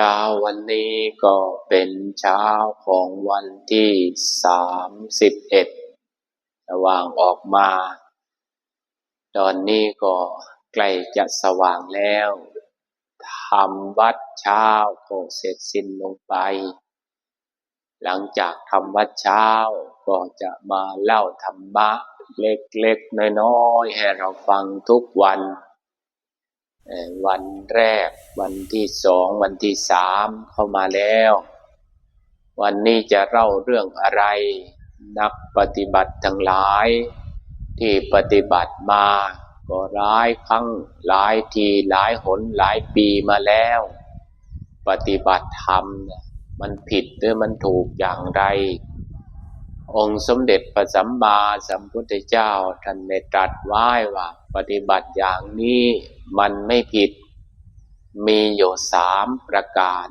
เช้าวันนี้ก็เป็นเช้าของวันที่สามสิบเอ็ดระหว่างออกมา ตอนนี้ก็ใกล้จะสว่างแล้วทำวัดเช้าก็เสร็จสิ้นลงไป หลังจากทำวัดเช้าก็จะมาเล่าธรรมะเล็กๆน้อยๆให้เราฟังทุกวัน วันแรก วันที่สอง วันที่สามเข้ามาแล้ว วันนี้จะเล่าเรื่องอะไร นักปฏิบัติทั้งหลาย ที่ปฏิบัติมา ก็หลายครั้งหลายทีหลายหนหลายปีมาแล้ว ปฏิบัติธรรมมันผิดหรือมันถูกอย่างไร องค์สมเด็จพระสัมมาสัมพุทธเจ้าท่านได้ตรัสไว้ว่า ปฏิบัติอย่างนี้มันไม่ผิด มีอยู่สามประการ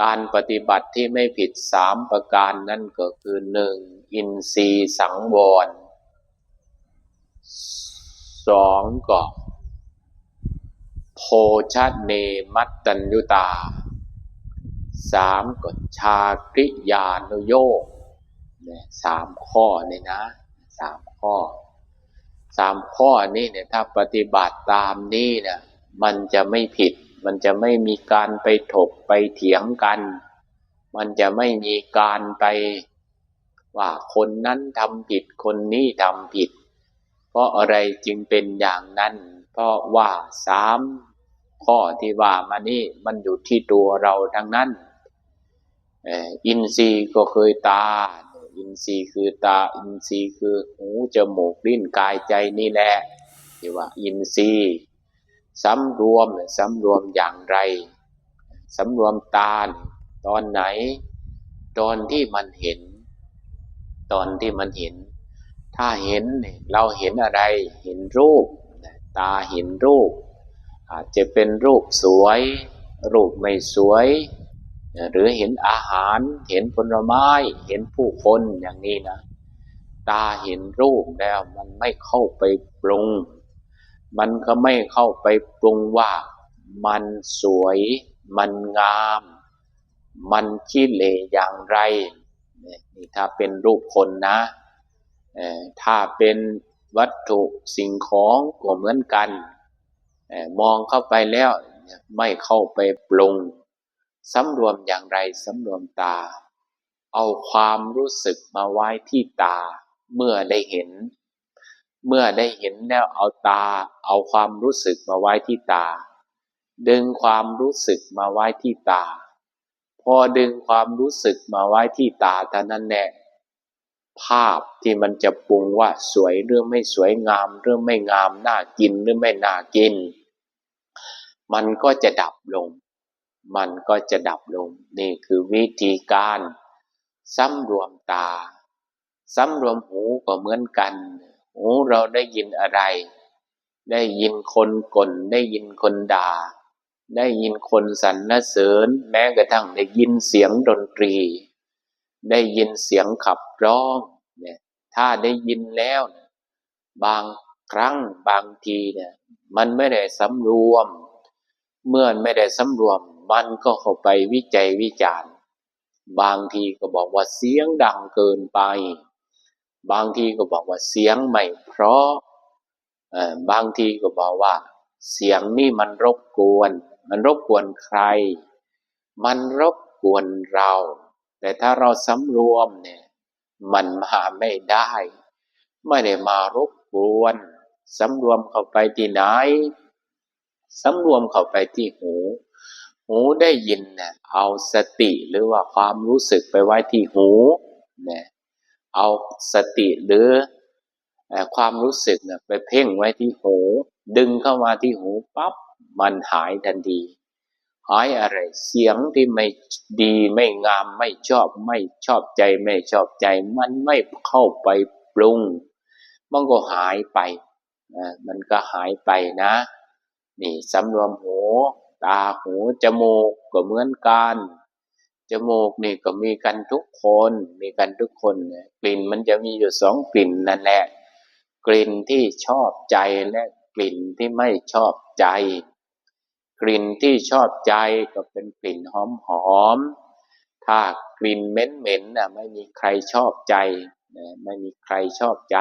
การปฏิบัติที่ไม่ผิดสามประการนั่นก็คือหนึ่งอินทรีย์สังวรสองก็โภชเนมัตตัญญุตาสามก็ชาคริยานุโยกเนี่ยสามข้อนี่นะสามข้อ สามข้อนี้เนี่ยถ้าปฏิบัติตามนี่เนี่ยมันจะไม่ผิด มันจะไม่มีการไปถกไปเถียงกัน มันจะไม่มีการไปว่าคนนั้นทำผิดคนนี้ทำผิด เพราะอะไรจึงเป็นอย่างนั้น เพราะว่าสามข้อที่ว่ามานี่มันอยู่ที่ตัวเราทั้งนั้นอินทรีย์ก็เคยตา อินทรีย์คือตา อินทรีย์คือหูจมูกลิ้นกายใจนี่แหละที่ว่า อินทรีย์สำรวมสำรวมอย่างไรสำรวมตาตอนไหน ตอนที่มันเห็น ตอนที่มันเห็น ถ้าเห็นเราเห็นอะไร เห็นรูป ตาเห็นรูป อาจจะเป็นรูปสวย รูปไม่สวย หรือเห็นอาหาร เห็นผลไม้ เห็นผู้คนอย่างนี้นะ ตาเห็นรูปแล้วมันไม่เข้าไปปรุง มันก็ไม่เข้าไปปรุงว่ามันสวย มันงาม มันขี้เลอย่างไรนี่ถ้าเป็นรูปคนนะถ้าเป็นวัตถุสิ่งของก็เหมือนกัน มองเข้าไปแล้วไม่เข้าไปปรุง สำรวมอย่างไรสำรวมตา เอาความรู้สึกมาไว้ที่ตา เมื่อได้เห็น เมื่อได้เห็นแล้วเอาตา เอาความรู้สึกมาไว้ที่ตา ดึงความรู้สึกมาไว้ที่ตา พอดึงความรู้สึกมาไว้ที่ตาเท่านั้นแหละภาพที่มันจะปรุงว่าสวยหรือไม่สวยงามหรือไม่งามน่ากินหรือไม่น่ากิน มันก็จะดับลง มันก็จะดับลง นี่คือวิธีการสำรวมตาสำรวมหูก็เหมือนกัน หูเราได้ยินอะไร ได้ยินคนกลได้ยินคนด่า ได้ยินคนสรรเสริญ แม้กระทั่งได้ยินเสียงดนตรี ได้ยินเสียงขับร้องเนี่ยถ้าได้ยินแล้ว บางครั้งบางทีเนี่ยมันไม่ได้สำรวม เมื่อไม่ได้สำรวม มันก็เข้าไปวิจัยวิจารณ์ บางทีก็บอกว่าเสียงดังเกินไป บางทีก็บอกว่าเสียงไม่เพราะบางทีก็บอกว่า เสียงนี่มันรบกวน มันรบกวนใคร มันรบกวนเรา แต่ถ้าเราสำรวมเนี่ยมันมาไม่ได้ ไม่ได้มารบกวนสำรวมเข้าไปที่ไหนสำรวมเข้าไปที่หู หูได้ยินเนี่ยเอาสติหรือว่าความรู้สึกไปไว้ที่หูเนี่ยเอาสติหรือความรู้สึกเนี่ยไปเพ่งไว้ที่หู ดึงเข้ามาที่หูปั๊บมันหายทันทีหายอะไรเสียงที่ไม่ดีไม่งามไม่ชอบไม่ชอบใจไม่ชอบใจ มันไม่เข้าไปปรุง มันก็หายไปมันก็หายไปนะ นี่สำรวมหู ตาหูจมูกก็เหมือนกันจมูกนี่ก็มีกันทุกคนมีกันทุกคนกลิ่นมันจะมีอยู่สองกลิ่นนั่นแหละกลิ่นที่ชอบใจและกลิ่นที่ไม่ชอบใจ กลิ่นที่ชอบใจก็เป็นกลิ่นหอมหอมๆถ้ากลิ่นเหม็นเหม็นๆน่ะไม่มีใครชอบใจนะไม่มีใครชอบใจ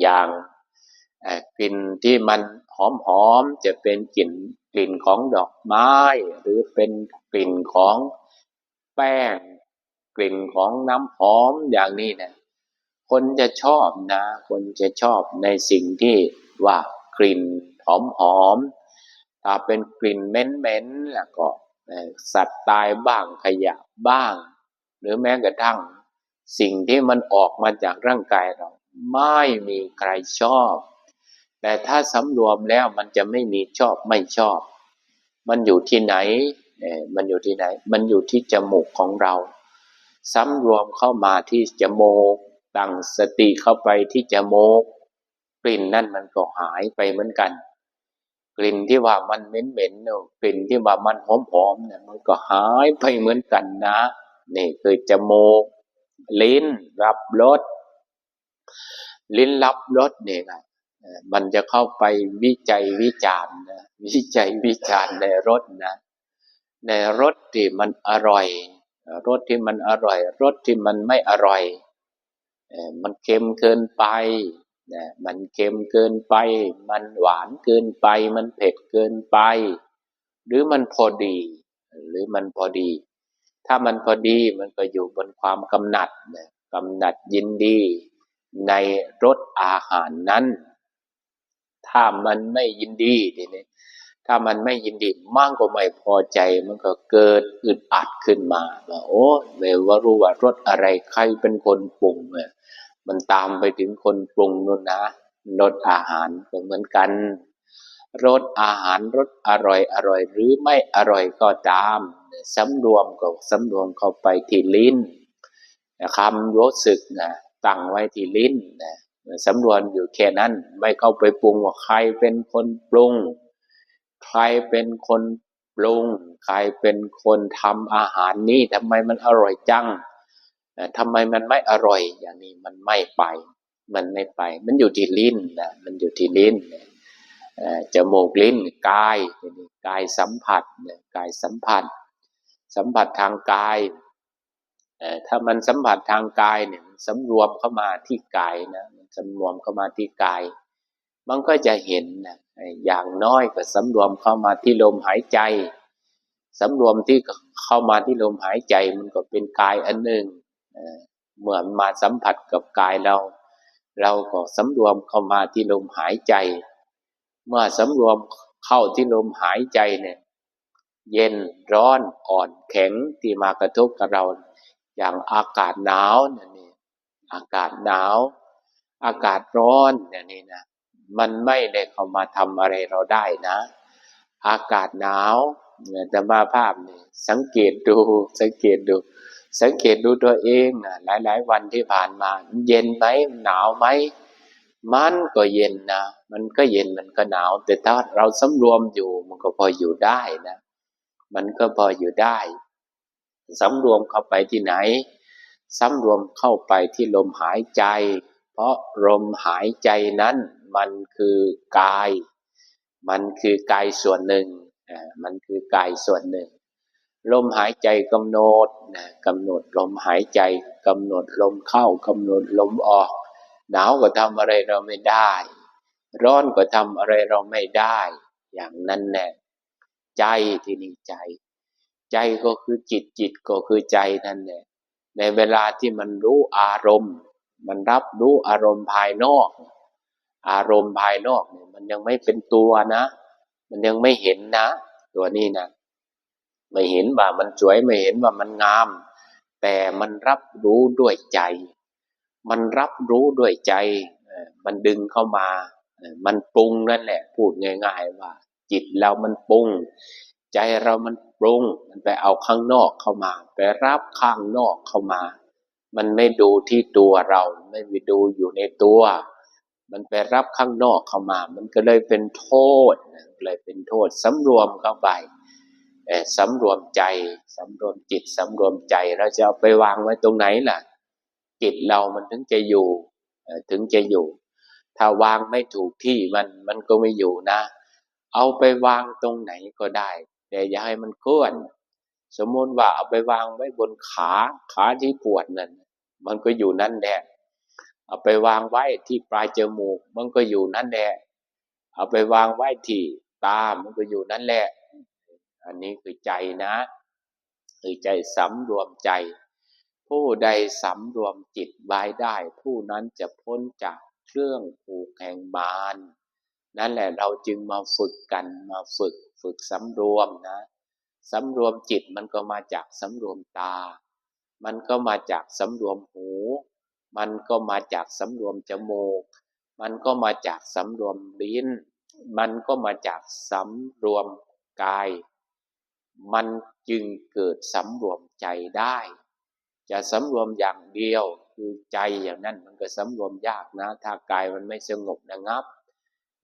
อย่าง กลิ่นที่มันหอมๆจะเป็นกลิ่นกลิ่นของดอกไม้ หรือเป็นกลิ่นของแป้ง กลิ่นของน้ำหอมอย่างนี้นะคนจะชอบนะ คนจะชอบในสิ่งที่ว่ากลิ่นหอมหอมๆถ้าเป็นกลิ่นเหม็นๆแล้วก็สัตว์ตายบ้างขยะบ้าง หรือแม้กระทั่ง สิ่งที่มันออกมาจากร่างกายเรา ไม่มีใครชอบ แต่ถ้าสำรวมแล้วมันจะไม่มีชอบไม่ชอบ มันอยู่ที่ไหนเอ่อมันอยู่ที่ไหน มันอยู่ที่จมูกของเราสำรวมเข้ามาที่จมูกตั้งสติเข้าไปที่จมูกกลิ่นนั่นมันก็หายไปเหมือนกัน กลิ่นที่ว่ามันเหม็นๆเนอะกลิ่นที่ว่ามันหอมๆเนี่ยมันก็หายไปเหมือนกันนะนี่คือจมูกลิ้นรับรสลิ้นรับรสเนี่ยนะ มันจะเข้าไปวิจัยวิจารณ์นะวิจัยวิจารณ์ในรสนะ ในรสที่มันอร่อยรสที่มันอร่อยรสที่มันไม่อร่อย มันเค็มเกินไปนะมันเค็มเกินไป มันหวานเกินไป มันเผ็ดเกินไป หรือมันพอดี หรือมันพอดี ถ้ามันพอดีมันก็อยู่บนความกำหนัดนะกำหนัดยินดี ในรสอาหารนั้น ถ้ามันไม่ยินดีทีนี้ถ้ามันไม่ยินดีมั่งก็ไม่พอใจ มันก็เกิดอึดอัดขึ้นมาว่าโอ้ไม่ว่ารู้ว่ารสอะไรใครเป็นคนปรุงเนี่ยมันตามไปถึงคนปรุงนู่นนะรสอาหารก็เหมือนกันรสอาหารรสอร่อยอร่อย หรือไม่อร่อยก็ตามสำรวมก็สำรวมเข้าไปที่ลิ้นคำรู้สึกนะตั้งไว้ที่ลิ้นนะ สำรวมอยู่แค่นั้น ไม่เข้าไปปรุงว่าใครเป็นคนปรุง ใครเป็นคนปรุง ใครเป็นคนทำอาหารนี้ทำไมมันอร่อยจังทำไมมันไม่อร่อยอย่างนี้มันไม่ไป มันไม่ไป มันอยู่ที่ลิ้นนะมันอยู่ที่ลิ้นนะเอ่อจมูกลิ้นกายนี้กายสัมผัสนะกายสัมผัส สัมผัสทางกายถ้ามันสัมผัสทางกายเนี่ยมันสำรวมเข้ามาที่กายนะ สำรวมเข้ามาที่กาย มันก็จะเห็นนะอย่างน้อยก็สำรวมเข้ามาที่ลมหายใจสำรวมที่เข้ามาที่ลมหายใจมันก็เป็นกายอันหนึ่งเอ่อเมื่อมาสัมผัสกับกายเรา เราก็สำรวมเข้ามาที่ลมหายใจ เมื่อสำรวมเข้าที่ลมหายใจเนี่ยเย็นร้อนอ่อนแข็งที่มากระทบกับเรา อย่างอากาศหนาวนี่ยนี่อากาศหนาว อากาศร้อนเนี่ยนี่นะ มันไม่ได้เข้ามาทำอะไรเราได้นะ อากาศหนาวเนี่ยแต่มาภาพนี่สังเกตดูสังเกตดู สังเกตดูตัวเองนะหลาย ๆ วันที่ผ่านมา เย็นไหมหนาวไหมมันก็เย็นนะ มันก็เย็นมันก็หนาว แต่ถ้าเราสำรวมอยู่มันก็พออยู่ได้นะ มันก็พออยู่ได้สำรวมเข้าไปที่ไหนสำรวมเข้าไปที่ลมหายใจ เพราะลมหายใจนั้นมันคือกาย มันคือกายส่วนหนึ่งอ่ามันคือกายส่วนหนึ่ง ลมหายใจกำหนดนะกำหนดลมหายใจกำหนดลมเข้ากำหนดลมออก หนาวก็ทำอะไรเราไม่ได้ ร้อนก็ทำอะไรเราไม่ได้ อย่างนั้นแน่ใจที่นี่ใจ ใจก็คือจิตจิตก็คือใจนั่นแหละในเวลาที่มันรู้อารมณ์ มันรับรู้อารมณ์ภายนอก อารมณ์ภายนอกเนี่ยมันยังไม่เป็นตัวนะ มันยังไม่เห็นนะ ตัวนี้นะไม่เห็นว่ามันสวยไม่เห็นว่ามันงาม แต่มันรับรู้ด้วยใจ มันรับรู้ด้วยใจ มันดึงเข้ามา มันปรุงนั่นแหละ พูดง่ายๆว่า จิตเรามันปรุง ใจเรามันปรุง มันไปเอาข้างนอกเข้ามา ไปรับข้างนอกเข้ามา มันไม่ดูที่ตัวเรา ไม่ไปดูอยู่ในตัว มันไปรับข้างนอกเข้ามา มันก็เลยเป็นโทษเลยเป็นโทษสำรวมเข้าไปเอ่อสำรวมใจสำรวมจิตสำรวมใจเราจะเอาไปวางไว้ตรงไหนล่ะ จิตเรามันถึงจะอยู่ถึงจะอยู่ ถ้าวางไม่ถูกที่มันมันก็ไม่อยู่นะ เอาไปวางตรงไหนก็ได้ แต่อย่าให้มันเคลื่อน สมมติว่าเอาไปวางไว้บนขาขาที่ปวดนั่นมันก็อยู่นั่นแหละเอาไปวางไว้ที่ปลายจมูก มันก็อยู่นั่นแหละเอาไปวางไว้ที่ตา มันก็อยู่นั่นแหละ อันนี้คือใจนะคือใจสำรวมใจ ผู้ใดสำรวมจิตไว้ได้ ผู้นั้นจะพ้นจากเครื่องผูกแห่งมารนั่นแหละเราจึงมาฝึกกันมาฝึกฝึกสำรวมนะ สำรวมจิตมันก็มาจากสำรวมตา มันก็มาจากสำรวมหู มันก็มาจากสำรวมจมูก มันก็มาจากสำรวมลิ้น มันก็มาจากสำรวมกาย มันจึงเกิดสำรวมใจได้ จะสำรวมอย่างเดียวคือใจอย่างนั้นมันก็สำรวมยากนะ ถ้ากายมันไม่สงบนะงับ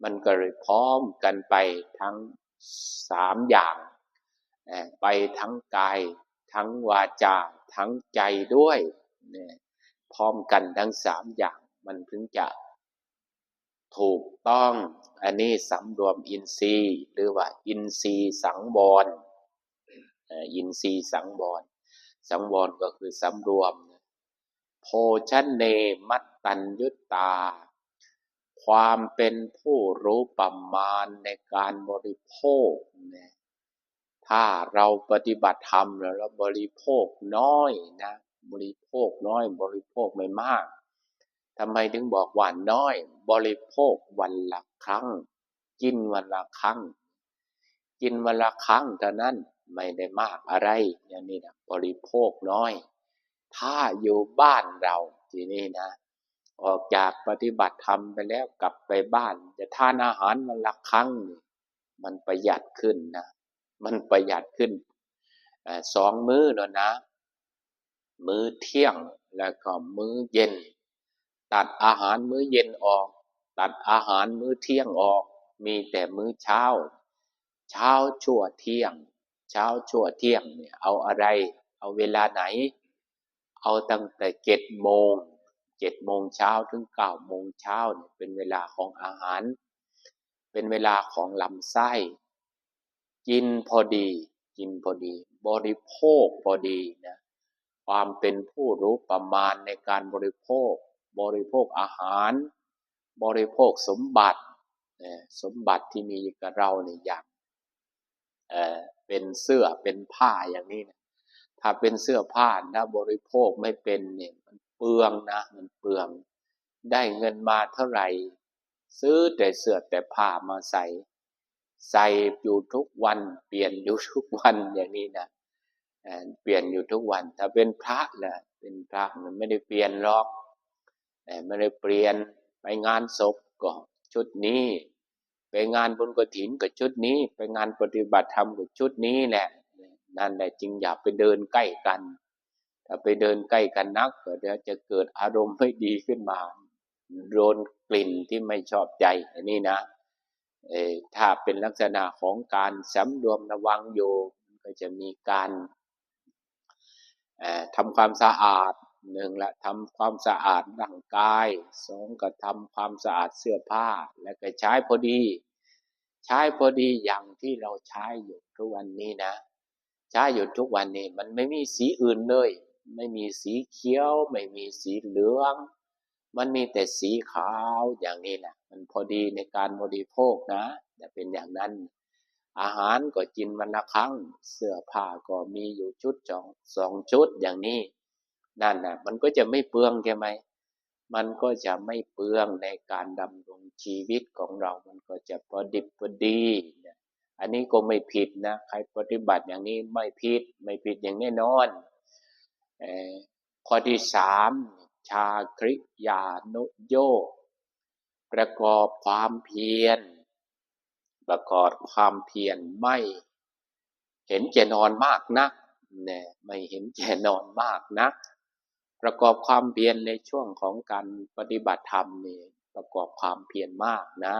มันก็เลยพร้อมกันไปทั้งสามอย่าง ไปทั้งกาย ทั้งวาจา ทั้งใจด้วยเนี่ยพร้อมกันทั้งสามอย่างมันถึงจะถูกต้อง อันนี้สำรวมอินทรีย์ หรือว่าอินทรีย์สังวรอินทรีย์สังวรสังวรก็คือสำรวมโภชเนมัตตัญยุตตา ความเป็นผู้รู้ประมาณในการบริโภคเนี่ย ถ้าเราปฏิบัติธรรมแล้วเราบริโภคน้อยนะ บริโภคน้อยบริโภคไม่มากทำไมถึงบอกว่าน้อย บริโภควันละครั้ง กินวันละครั้ง กินวันละครั้งเท่านั้นไม่ได้มากอะไรอย่างนี้นะบริโภคน้อย ถ้าอยู่บ้านเราทีนี้นะ ออกจากปฏิบัติธรรมไปแล้วกลับไปบ้าน จะทานอาหารวันละครั้ง มันประหยัดขึ้นนะ มันประหยัดขึ้นสองมื้อแล้วนะ มื้อเที่ยงแล้วก็มื้อเย็น ตัดอาหารมื้อเย็นออก ตัดอาหารมื้อเที่ยงออก มีแต่มื้อเช้า เช้าชั่วเที่ยง เช้าชั่วเที่ยงเนี่ยเอาอะไร เอาเวลาไหน เอาตั้งแต่เจ็ดโมงเจ็ดโมงเช้าถึงเก้าโมงเช้าเนี่ยเป็นเวลาของอาหาร เป็นเวลาของลำไส้ กินพอดี กินพอดี บริโภคพอดีนะความเป็นผู้รู้ประมาณในการบริโภค บริโภคอาหาร บริโภคสมบัติสมบัติที่มีกับเราเนี่ยอย่างเเป็นเสื้อเป็นผ้าอย่างนี้นะถ้าเป็นเสื้อผ้าถ้าบริโภคไม่เป็นเนี่ยมันเปลืองนะมันเปลือง ได้เงินมาเท่าไหร่ ซื้อแต่เสื้อแต่ผ้ามาใส่ ใส่อยู่ทุกวัน เปลี่ยนอยู่ทุกวันอย่างนี้นะเปลี่ยนอยู่ทุกวัน ถ้าเป็นพระนะเป็นพระมันไม่ได้เปลี่ยนหรอกไม่ได้เปลี่ยนไปงานศพก็ชุดนี้ ไปงานบุญกฐินก็ชุดนี้ ไปงานปฏิบัติธรรมก็ชุดนี้แหละนั่นแหละจึงอย่าไปเดินใกล้กัน ถ้าไปเดินใกล้กันนักก็เดี๋ยวจะเกิดอารมณ์ไม่ดีขึ้นมาโดนกลิ่นที่ไม่ชอบใจอันนี้นะ ถ้าเป็นลักษณะของการสำรวมระวังอยู่ก็จะมีการทำความสะอาดหนึ่งละทำความสะอาดร่างกายสองก็ทำความสะอาดเสื้อผ้า และก็ใช้พอดี ใช้พอดีอย่างที่เราใช้อยู่ทุกวันนี้นะ ใช้อยู่ทุกวันนี้มันไม่มีสีอื่นเลย ไม่มีสีเขียว ไม่มีสีเหลือง มันมีแต่สีขาวอย่างนี้แหละมันพอดีในการบริโภคนะแต่เป็นอย่างนั้น อาหารก็กินวันละครั้ง เสื้อผ้าก็มีอยู่ชุดสองสองชุดอย่างนี้ นั่นนะมันก็จะไม่เปลืองใช่ไหมมันก็จะไม่เปลืองในการดำรงชีวิตของเรา มันก็จะพอดิบพอดี อันนี้ก็ไม่ผิดนะ ใครปฏิบัติอย่างนี้ไม่ผิด ไม่ผิดอย่างแน่นอนข้อที่สาม ชาคริยานุโยประกอบความเพียร ประกอบความเพียรไม่ เห็นแก่นอนมากนักเนี่ยไม่เห็นแก่นอนมากนัก ประกอบความเพียรในช่วงของการปฏิบัติธรรมนี่ประกอบความเพียรมากนะ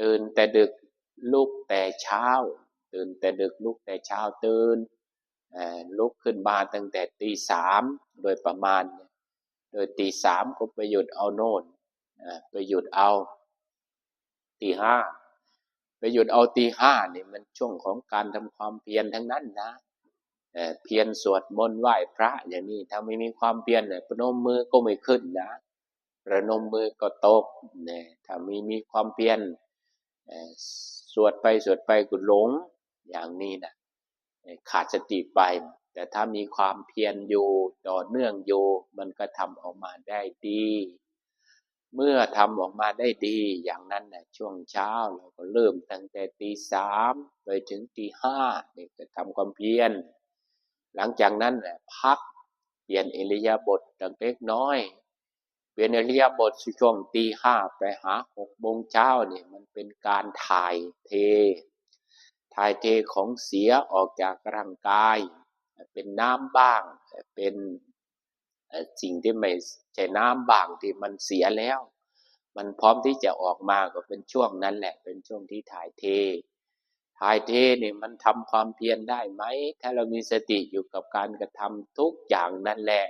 ตื่นแต่ดึกลุกแต่เช้า ตื่นแต่ดึกลุกแต่เช้าตื่นลุกขึ้นมาตั้งแต่ตีสามโดยประมาณเโดยตีสามก็ไปหยุดเอาโน่นไปหยุดเอาตีห้าไปหยุดเอาตีห้านี่มันช่วงของการทำความเพียรทั้งนั้นนะเเพียรสวดมนต์ไหว้พระอย่างนี้ถ้าไม่มีความเพียรเนี่ยประนมมือก็ไม่ขึ้นนะประนมมือก็ตกเนี่ยถ้ามีมีความเพียรสวดไปสวดไปก็หลงอย่างนี้นะขาดสติไป แต่ถ้ามีความเพียรอยู่ต่อเนื่องอยู่มันก็ทำออกมาได้ดี เมื่อทำออกมาได้ดี อย่างนั้นนะช่วงเช้าเราก็เริ่มตั้งแต่ตีสามไปถึงตีห้าเนี่ยก็ทำความเพียรหลังจากนั้นนะพักเปลี่ยนอิริยาบถตั้งเล็กน้อยเปลี่ยนอิริยาบถช่วงตีห้าไปหาหกโมงเช้าเนี่ยมันเป็นการถ่ายเทถ่ายเทของเสียออกจากร่างกาย เป็นน้ำบ้าง เป็นสิ่งที่ไม่ใช่น้ำบ้างที่มันเสียแล้ว มันพร้อมที่จะออกมาก็เป็นช่วงนั้นแหละ เป็นช่วงที่ถ่ายเท ถ่ายเทเนี่ยมันทำความเพียรได้ไหม ถ้าเรามีสติอยู่กับการกระทำทุกอย่างนั่นแหละ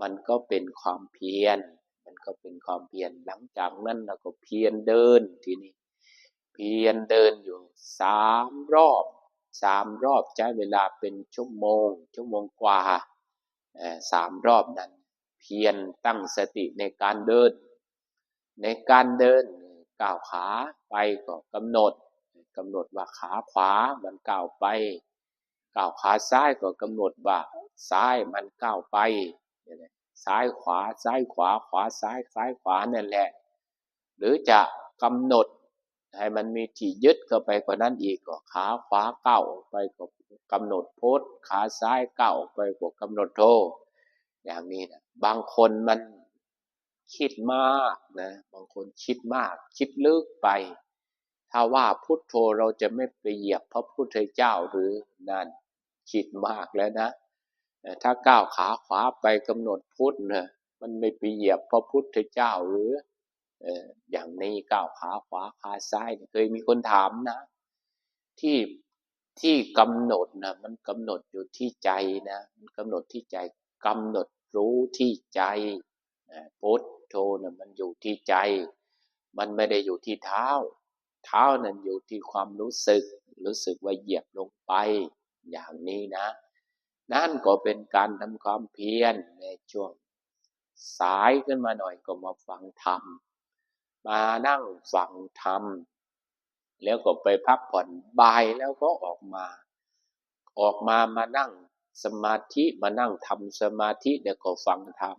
มันก็เป็นความเพียร มันก็เป็นความเพียร หลังจากนั้นเราก็เพียรเดินทีนี้ เพียรเดินอยู่สามรอบ สามรอบใช้เวลาเป็นชั่วโมง ชั่วโมงกว่าเอ่อสามรอบนั้น เพียรตั้งสติในการเดิน ในการเดินก้าวขาไปก็กำหนดกำหนดว่าขาขวามันก้าวไปก้าวขาซ้ายก็กำหนดว่าซ้ายมันก้าวไปซ้ายขวาซ้ายขวาขวาซ้ายซ้ายขวานั่นแหละ หรือจะกำหนด ให้มันมีที่ยึดเข้าไปกว่านั้นอีกก็ขาขวาเก้าวออกไปก็กำหนดโพสขาซ้ายเก้าวออกไปก็กำหนดโทอย่างนี้นะบางคนมันคิดมากนะบางคนคิดมาก คิดลึกไป ถ้าว่าพุทโธเราจะไม่ไปเหยียบพระพุทธเจ้าหรือนั่นคิดมากแล้วนะถ้าก้าวขาขวาไปกำหนดพุทธนะมันไม่ไปเหยียบพระพุทธเจ้าหรือ อย่างนี้ก้าวขาขวาขาซ้ายเคยมีคนถามนะ ที่ที่กำหนดนะมันกำหนดอยู่ที่ใจนะมันกำหนดที่ใจกำหนดรู้ที่ใจพุทโธนะมันอยู่ที่ใจ มันไม่ได้อยู่ที่เท้า เท้านั้นอยู่ที่ความรู้สึก รู้สึกว่าเหยียบลงไป อย่างนี้นะ นั่นก็เป็นการทำความเพียรในช่วงสายขึ้นมาหน่อยก็มาฟังธรรม มานั่งฟังธรรม แล้วก็ไปพักผ่อนบ่ายแล้วก็ออกมา ออกมามานั่งสมาธิมานั่งทำสมาธิแล้วก็ฟังธรรม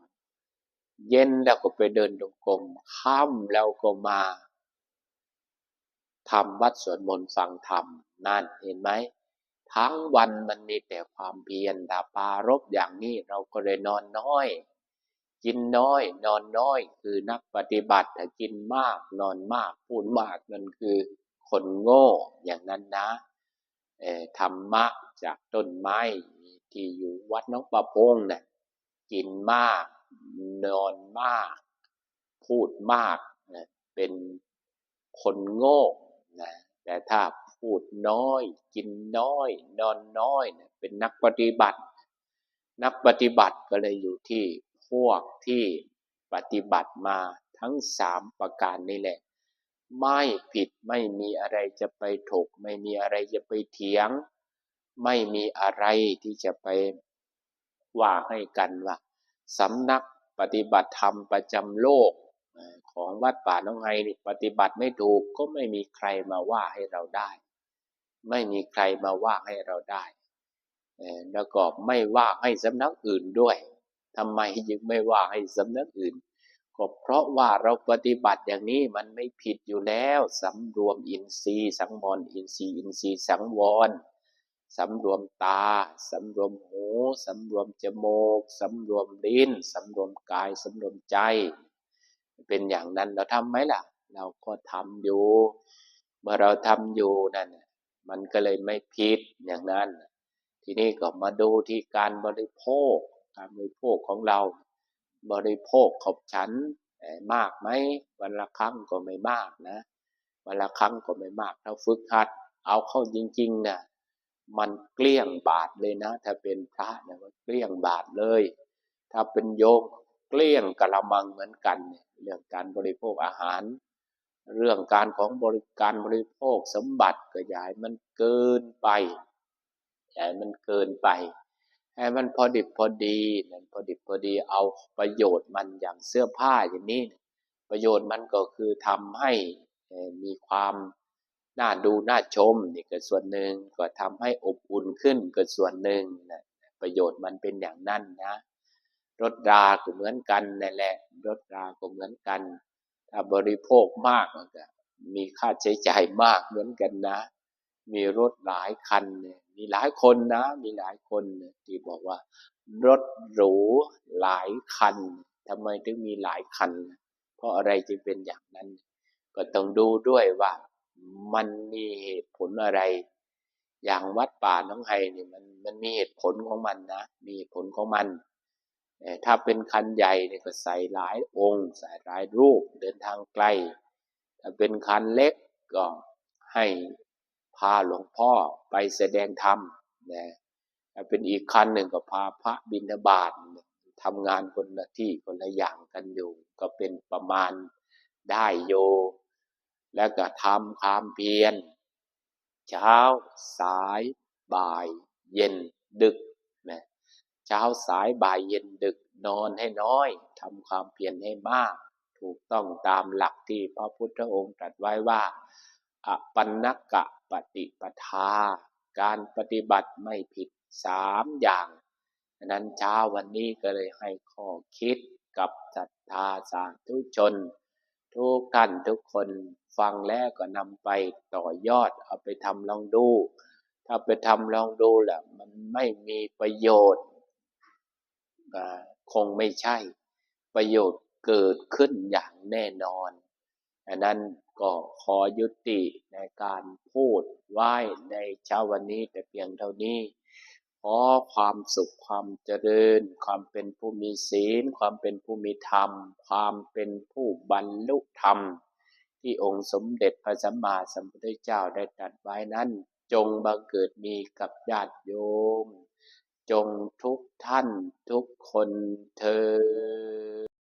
เย็นแล้วก็ไปเดินจงกรมค่ำแล้วก็มาทำวัดสวดมนต์ฟังธรรมนั่นเห็นไหมทั้งวันมันมีแต่ความเพียรถ้าปารบอย่างนี้เราก็เลยนอนน้อย กินน้อย นอนน้อย คือนักปฏิบัติถ้ากินมาก นอนมาก พูดมากนั่นคือคนโง่อย่างนั้นนะธรรมะจากต้นไม้ที่อยู่วัดน้องประพงเนี่ยกินมาก นอนมาก พูดมากนะเป็นคนโง่นะแต่ถ้าพูดน้อย กินน้อย นอนน้อยเนี่ยเป็นนักปฏิบัติ นักปฏิบัติก็เลยอยู่ที่ พวกที่ปฏิบัติมาทั้งสามประการนี่แหละ ไม่ผิดไม่มีอะไรจะไปถก ไม่มีอะไรจะไปเถียง ไม่มีอะไรที่จะไปว่าให้กันว่าสำนักปฏิบัติธรรมประจำโลกของวัดป่าน้องไฮนี่ปฏิบัติไม่ถูกก็ไม่มีใครมาว่าให้เราได้ ไม่มีใครมาว่าให้เราได้เอ่อแล้วก็ไม่ว่าให้สำนักอื่นด้วย ทำไมจึงไม่ว่าให้สำนักอื่น ก็เพราะว่าเราปฏิบัติอย่างนี้มันไม่ผิดอยู่แล้วสำรวมอินทรีย์ สังวรอินทรีย์อินทรีย์สังวรสำรวมตา สำรวมหูสำรวมจมูกสำรวมลิ้นสำรวมกายสำรวมใจ เป็นอย่างนั้นเราทำไหมล่ะ เราก็ทำอยู่ เมื่อเราทำอยู่นั่นมันก็เลยไม่ผิดอย่างนั้น ทีนี้ก็มาดูที่การบริโภค การบริโภคของเรา บริโภคขบฉันมากไหมวันละครั้งก็ไม่มากนะวันละครั้งก็ไม่มากถ้าฝึกหัด เอาเข้าจริงๆนะมันเกลี้ยงบาทเลยนะ ถ้าเป็นพระเนี่ยมันเกลี้ยงบาทเลย ถ้าเป็นโยมเกลี้ยงกะละมังเหมือนกันเรื่องการบริโภคอาหาร เรื่องการของบริการบริโภคสมบัติก็ยาให้มันเกินไปย่าให้มันเกินไป ให้มันพอดิบพอดีนั่นพอดิบพอดีเอาประโยชน์มันอย่างเสื้อผ้าอย่างนี้ ประโยชน์มันก็คือทำให้มีความน่าดูน่าชมนี่ก็ส่วนหนึ่งก็ทำให้อบอุ่นขึ้นก็ส่วนหนึ่งนะประโยชน์มันเป็นอย่างนั้นนะรถราก็เหมือนกันนั่นแหละรถราก็เหมือนกัน ถ้าบริโภคมากมันก็มีค่าใช้จ่ายมากเหมือนกันนะ มีรถหลายคันเนี่ย มีหลายคนนะ มีหลายคนที่บอกว่ารถหรูหลายคันทำไมถึงมีหลายคัน เพราะอะไรจึงเป็นอย่างนั้น ก็ต้องดูด้วยว่ามันมีเหตุผลอะไร อย่างวัดป่าน้องไฮนี่มันมันมีเหตุผลของมันนะ มีเหตุผลของมัน ถ้าเป็นคันใหญ่เนี่ยก็ใส่หลายองค์ ใส่หลายรูปเดินทางไกล ถ้าเป็นคันเล็กก็ให้ พาหลวงพ่อไปแสดงธรรมนะเป็นอีกคันหนึ่งก็พาพระบิณฑบาตทำงานคนละที่คนละอย่างกันอยู่ ก็เป็นประมาณได้โย แล้วก็ทำความเพียร เช้า สาย บ่าย เย็นดึกนะเช้าสายบ่ายเย็นดึกนอนให้น้อยทำความเพียรให้มาก ถูกต้องตามหลักที่พระพุทธองค์ตรัสไว้ว่า อปันนกะ ปฏิปทา การปฏิบัติไม่ผิดสามอย่างนั้นเช้าวันนี้ก็เลยให้ข้อคิดกับศรัทธาสาธุชน ทุกท่านทุกคนฟังแล้วก็นำไปต่อยอดเอาไปทำลองดู ถ้าไปทำลองดูแหละมันไม่มีประโยชน์คงไม่ใช่ประโยชน์เกิดขึ้นอย่างแน่นอน ดังนั้นก็ขอยุติในการพูดไหว้ในเช้าวันนี้แต่เพียงเท่านี้ขอความสุขความเจริญ ความเป็นผู้มีศีล ความเป็นผู้มีธรรม ความเป็นผู้บรรลุธรรม ที่องค์สมเด็จพระสัมมาสัมพุทธเจ้าได้ตรัสไว้นั้น จงบังเกิดมีกับญาติโยม จงทุกท่านทุกคนเธอ